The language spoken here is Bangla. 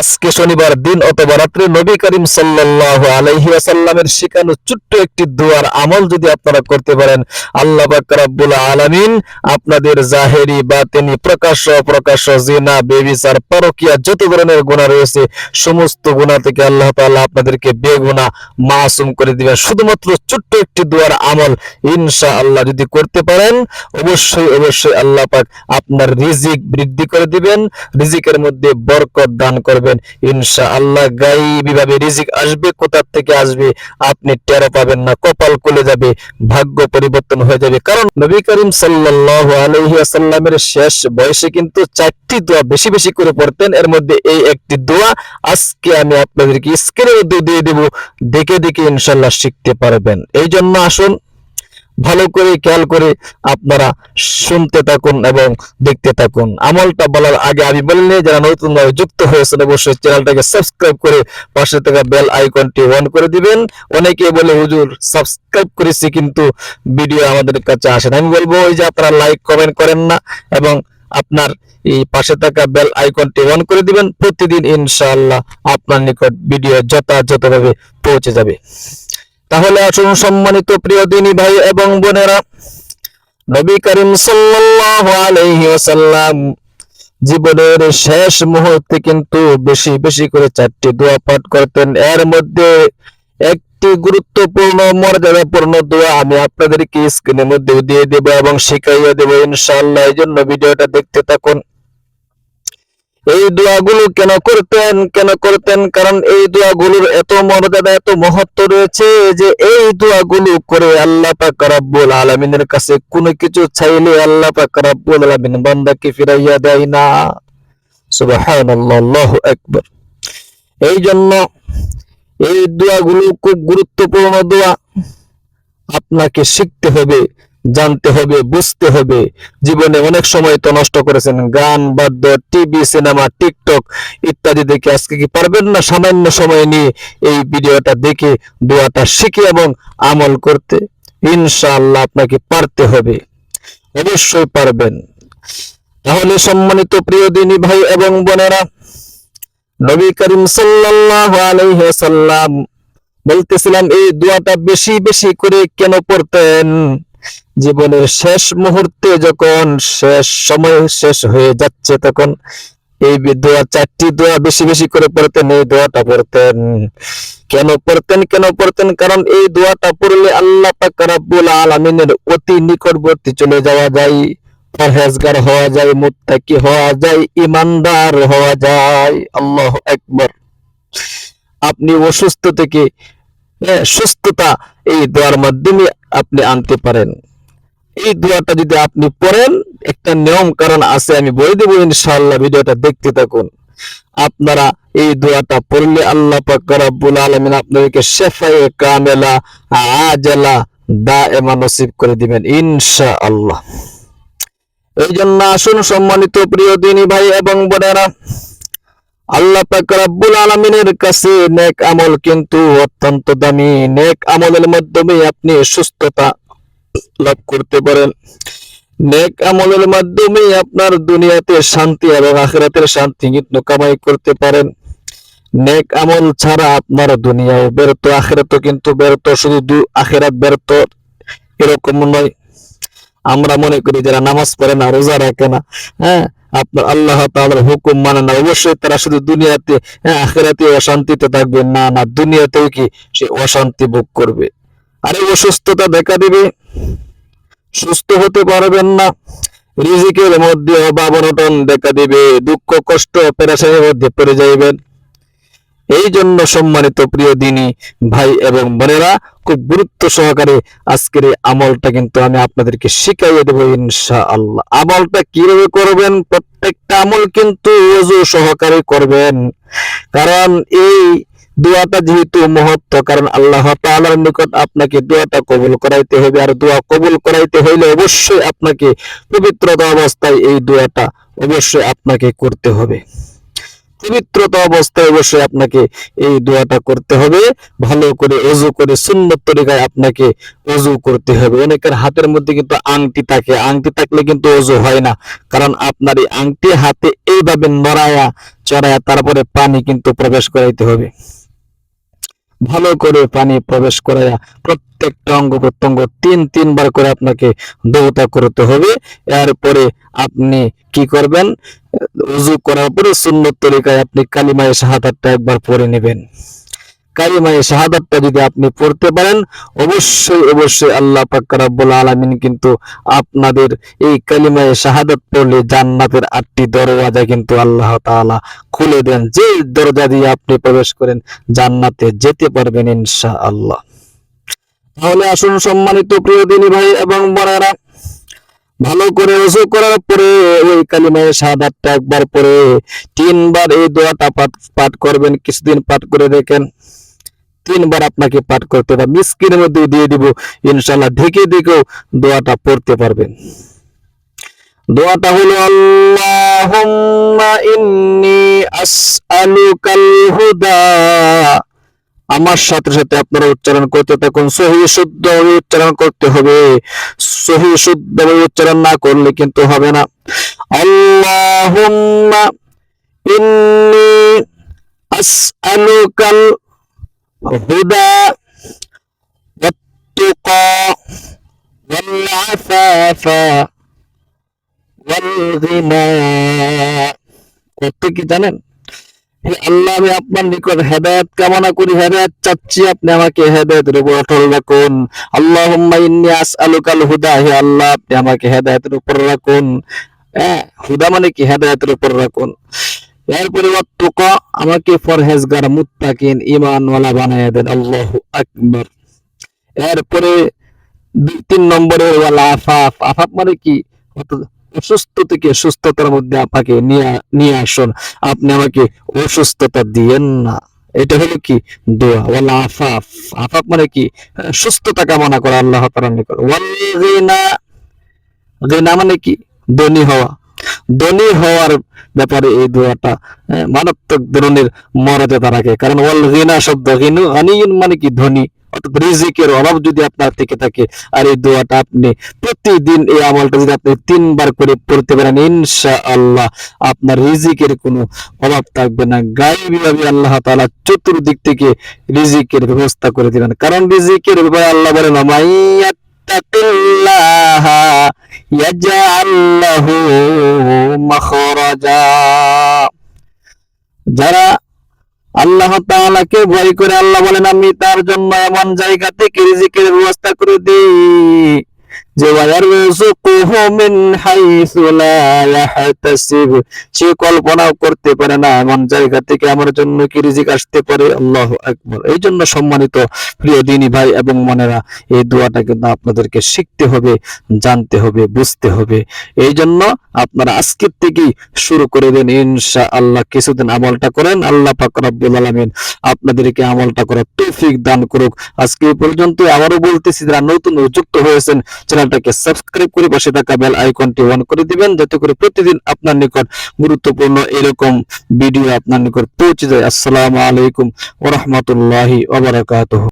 আজকে শনিবার দিন অথবা রাত্রে নবী করিম সাল্লাল্লাহু আলাইহি ওয়াসাল্লামের শেখানো ছোট্ট একটি দোয়ার আমল যদি আপনারা করতে পারেন, আল্লাহ পাক রব্বুল আলামিন আপনাদের জাহেরি, বাতেনি, প্রকাশ্য, অপ্রকাশ্য জিনা, বেবিচার, পরকিয়া যত ধরনের গুনাহ রয়েছে, সমস্ত গুনাহ থেকে আল্লাহ তাআলা আপনাদেরকে বেগুনা মাসুম করে দিবেন। শুধুমাত্র ছোট্ট একটি দোয়ার আমল ইনশাআল্লাহ যদি করতে পারেন, অবশ্যই অবশ্যই আল্লাহ পাক আপনার রিজিক বৃদ্ধি করে দিবেন। রিজিকের মধ্যে বরকত দান করবেন। ইনশাআল্লাহ গাইবি ভাবে রিজিক আসবে, কোথা থেকে আসবে আপনি টেরো পাবেন না, কপাল খুলে যাবে, ভাগ্য পরিবর্তন হয়ে যাবে। কারণ নবী করিম সাল্লাল্লাহু আলাইহি ওয়াসাল্লামের শেষ বয়সে কিন্তু চারটি দোয়া বেশি বেশি করে পড়তেন। এর মধ্যে এই একটি দোয়া আজকে আমি আপনাদেরকে স্ক্রিনের মধ্যে দিয়ে দেব। দেখে দেখে ইনশাআল্লাহ শিখতে পারবেন। এই জন্য আসুন ভালো করে খেয়াল করে আপনারা শুনতে থাকুন এবং দেখতে থাকুন। আমলটা বলার আগে আমি বললে যারা নতুন ভাবে যুক্ত হয়েছেন, অবশ্যই চ্যানেলটাকে সাবস্ক্রাইব করে পাশে থাকা বেল আইকনটি অন করে দিবেন। অনেকে বলে, হুজুর, সাবস্ক্রাইব করেছি, কিন্তু ভিডিও আমাদের কাছে আসে না। আমি বলব, ওই যে আপনারা লাইক, কমেন্ট করেন না এবং আপনার এই পাশে থাকা বেল আইকনটি অন করে দিবেন। প্রতিদিন ইনশাআল্লাহ আপনার নিকট ভিডিও যথাযথভাবে পৌঁছে যাবে। তাহলে আসুন সম্মানিত প্রিয় দিনী ভাই এবং বোনেরা, নবী করিম সাল্লাল্লাহু আলাইহি ওয়াসাল্লাম জীবনের শেষ মুহূর্তে কিন্তু বেশি বেশি করে চারটি দোয়া পাঠ করতেন। এর মধ্যে একটি গুরুত্বপূর্ণ, মর্যাদাপূর্ণ দোয়া আমি আপনাদেরকে স্ক্রিনের মধ্যে দিয়ে দেব এবং শিখাইয়া দেব। ইনশাআল্লাহ, এই জন্য ভিডিওটা দেখতে থাকুন। এই দোয়াগুলো কেন করতেন কেন করতেন? কারণ এই দোয়াগুলোর এত মর্যাদা, এত মহত্ব রয়েছে যে এই দোয়াগুলো করে আল্লাহ পাক রব্বুল আলামিনের কাছে কোনো কিছু চাইলে আল্লাহ পাক রব্বুল আলামিন বান্দাকে ফিরাইয়া দেয় না। সুবহানাল্লাহ আকবার। এই জন্য এই দোয়াগুলো খুব গুরুত্বপূর্ণ দোয়া। আপনাকে শিখতে হবে। জানতে হবে, বুঝতে হবে। জীবনে অনেক সময় তো নষ্ট করেছেন। গান, বাদ্য, টিভি, সিনেমা, টিকটক ইত্যাদি দেখে আজকে কি পারবেন না সামান্য সময় নিয়ে এই ভিডিওটা দেখে দোয়াটা শিখে এবং আমল করতে? ইনশাআল্লাহ আপনাকে পারতে হবে। অবশ্যই পারবেন। তাহলে সম্মানিত প্রিয় দিনী ভাই এবং বোনেরা, নবী করিম সাল্লাল্লাহু আলাইহি ওয়াসাল্লাম বলতেছিলাম এই দোয়াটা বেশি বেশি করে কেন পড়তেন? জীবনের শেষ মুহূর্তে যখন শেষ সময় শেষ হয়ে যাচ্ছে, তখন এই দোয়া, চারটি দোয়া বেশি বেশি করে পড়তেন, এই দোয়াটা পড়তেন। কেন পড়তেন? কেন পড়তেন? কারণ এই দোয়াটা পড়লে আল্লাহ পাক রাব্বুল অতি নিকটবর্তী চলে যাওয়া যায়, পরহেজগার হওয়া যায়, মুত্তাকি হওয়া যায়, ইমানদার হওয়া যায়। আল্লাহ একবার আপনি অসুস্থ থেকে সুস্থতা এই দোয়ার মাধ্যমে আপনি আনতে পারেন। এই দোয়াটা যদি আপনি পড়েন, একটা নিয়ম কারণ আছে, আমি বলে দেবো ইনশাআল্লাহ, ভিডিওটা দেখতে থাকুন। আপনারা এই দোয়াটা পড়লে আল্লাহ পাক রব্বুল আলামিন আপনাদেরকে শেফায়ে কামেলা, আজলা, দায়েমা নসিব করে দিবেন ইনশাআল্লাহ। এই জন্য আসুন সম্মানিত প্রিয় দিনী ভাই এবং বোনেরা আল্লাহ রব্বুল আলামিনের কাছে নেক আমল কিন্তু অত্যন্ত দামি। নেক আমলের মাধ্যমে আপনি সুস্থতা লাভ করতে পারেন। নেক আমলের মাধ্যমে আপনার দুনিয়াতে শান্তি এবং আখিরাতের শান্তি কিন্তু কামাই করতে পারেন। নেক আমল ছাড়া আপনার দুনিয়ায় ব্যর্থ আখিরাত কিন্তু ব্যর্থ, শুধু দু আখিরাত ব্যর্থ এরকম নয়। আমরা মনে করি যারা নামাজ পড়ে না, রোজা রাখে না হ্যাঁ আপনার আল্লাহ তাদের হুকুম মানে না, অবশ্যই তারা শুধু দুনিয়াতে হ্যাঁ আখিরাতে অশান্তিতে থাকবে। না না, দুনিয়াতেও কি সে অশান্তি ভোগ করবে? আরে অসুস্থতা দেখা দিবে। সুস্থ হতে পারবেন না। রিজিকের মধ্যে অভাব অনটন দেখা দিবে। দুঃখ, কষ্ট, পেরেশানির মধ্যে পড়ে যাইবেন। এই জন্য সম্মানিত প্রিয় দিনী ভাই এবং বোনেরা, খুব গুরুত্ব সহকারে আজকের এই আমলটা কিন্তু আমি আপনাদেরকে শিখাইয়ে দেবো ইনশাআল্লাহ। আমলটা কীভাবে করবেন? প্রত্যেকটা আমল কিন্তু ওযু সহকারে করবেন। কারণ এই দোয়াটা যেহেতু মহত্ব, কারণ আল্লাহ তাআলার নিকট আপনাকে দোয়াটা কবুল করাইতে হবে। আর দোয়া কবুল করাইতে হইলে অবশ্যই আপনাকে পবিত্রতা অবস্থায় এই দোয়াটা অবশ্যই আপনাকে করতে হবে। পবিত্রতা অবস্থায় বসে আপনাকে এই দোয়াটা করতে হবে। ভালো করে অজু করে সুন্দর তরিকায় আপনাকে অজু করতে হবে। অনেকের হাতের মধ্যে কিন্তু আংটি থাকে। আংটি থাকলে কিন্তু অজু হয় না। কারণ আপনার এই আংটি হাতে এইভাবে নড়ায়া চড়ায়া তারপরে পানি কিন্তু প্রবেশ করাইতে হবে। ভালো করে পানি প্রবেশ করাইয়া প্রত্যেকটা অঙ্গ প্রত্যঙ্গ তিন, তিনবার করে আপনাকে দৌতা করতে হবে। এরপরে আপনি কি করবেন? উজু করার পরে সুন্নত তরিকায় আপনি কালিমায় শাহাদাতটা একবার পরে নেবেন। কালিমায়ে শাহাদাতটা যদি আপনি পড়তে পারেন, অবশ্যই অবশ্যই আল্লাহ পাক রাব্বুল আলামিন কিন্তু আপনাদের এই কালিমায়ে শাহাদাত পড়লে জান্নাতের আটটি দরওয়াজা কিন্তু আল্লাহ তাআলা খুলে দেন। যে দরজা দিয়ে আপনি প্রবেশ করেন, জান্নাতে যেতে পারবেন ইনশাআল্লাহ। তাহলে আসুন সম্মানিত প্রিয় দিনী ভাই এবং বোনেরা, ভালো করে ওযু করার পরে ওই কালিমায়ে শাহাদাতটা একবার পরে তিনবার এই দোয়াটা পাঠ পাঠ করবেন, কিছুদিন পাঠ করে দেখেন। তিনবার আপনাকে পাঠ করতে হবে। মিসকিনের মধ্যে দিয়ে দিব। ইনশাআল্লাহ ঢেকে ঢেকেও দোয়াটা পড়তে পারবেন। দোয়াটা হলো, আল্লাহুম্মা ইন্নী আসআলুকাল হুদা। আমার সাথে সাথে আপনারা উচ্চারণ করতে থাকুন। সহি শুদ্ধ উচ্চারণ করতে হবে। সহি শুদ্ধ উচ্চারণ না করলে কিন্তু হবে না। আল্লাহুম্মা ইন্নী আসআলুকাল হুদা والتقى والعفاف والغنى কত কি জানেন হে আল্লাহ আমি আপনার নিকট হেদায়েত কামনা করি হেদায়েত চাচ্ছি আপনি আমাকে হেদায়েতের উপর অটল রাখুন আল্লাহুম্মা ইন্নী আসআলুকাল হুদা হে আল্লাহ আপনি আমাকে হেদায়েতের উপর রাখুন হ্যাঁ হুদা মানে কি হেদায়েতের উপর রাখুন এরপরে ওয়াত্তুকা আমাকে ফরহেজগার মুত্তাকিন, ঈমানওয়ালা বানায় দেন। আল্লাহু আকবার। এরপরে দুই, তিন নম্বরে ওয়াল আফাফ। আফাফ মানে কি? অসুস্থ থেকে সুস্থতার মধ্যে আপনাকে নিয়ে নিয়ে আসুন। আপনি আমাকে অসুস্থতা দিয়েন না। এটা হলো কি? দোয়া, ওয়ালা আফাফ। আফাফ মানে কি? সুস্থতা কামনা করা, আল্লাহ তাআলার নিকট। ওয়াল গিনা গিনা মানে কি? ধনী হওয়া। ধনী হওয়ার ব্যাপারে এই দোয়াটা আহ, মারাত্মক ধরনের মর্যাদা রাখে। কারণ ওয়াল গিনা শব্দ গিনু আনিয়ুন মানে কি ধনী? অর্থাৎ রিজিকের অভাব যদি আপনার থেকে থাকে আর এই দোয়াটা আপনি প্রতিদিন এই আমলটা যদি আপনি তিনবার করে পড়তে পারেন ইনশা আল্লাহ আপনার রিজিকের কোনো অভাব থাকবে না। গায়েবী ভাবে আল্লাহ তাআলা চতুর্দিক থেকে রিজিকের ব্যবস্থা করে দিবেন। কারণ রিজিকের ব্যাপারে আল্লাহ বলেন মাইয়াত্তাকিল্লাহা। ইয়াজআল লাহু মাখরাজা যারা আল্লাহ তাআলাকে ভয় করে আল্লাহ বলেন, আমি তার জন্য এমন জায়গা থেকে রিজিকের ব্যবস্থা করে দিই। সে কল্পনাও করতে পারে না, এমন জায়গা থেকে আমার জন্য কি রিজিক আসতে পারে? এই জন্য সম্মানিত প্রিয় দিনী ভাই এবং মনেরা এই দোয়াটা কিন্তু আপনাদেরকে শিখতে হবে, জানতে হবে, বুঝতে হবে। এই জন্য আপনারা আজকের থেকেই শুরু করে দেন ইনশা আল্লাহ কিছুদিন আমলটা করেন, আল্লাহ পাক রব্বুল আলামিন আপনাদেরকে আমলটা করার তৌফিক দান করুক। আজকে এই পর্যন্ত আবারও বলতেছি, যারা নতুন যুক্ত হয়েছেন চ্যানেলটাকে সাবস্ক্রাইব করে পাশে থাকা বেল আইকনটি অন করে দিবেন, যাতে করে প্রতিদিন আপনার নিকট গুরুত্বপূর্ণ এরকম ভিডিও আপনার নিকট পৌঁছে যায়। আসসালামু আলাইকুম ওয়া রাহমাতুল্লাহি ওয়া বারাকাতুহু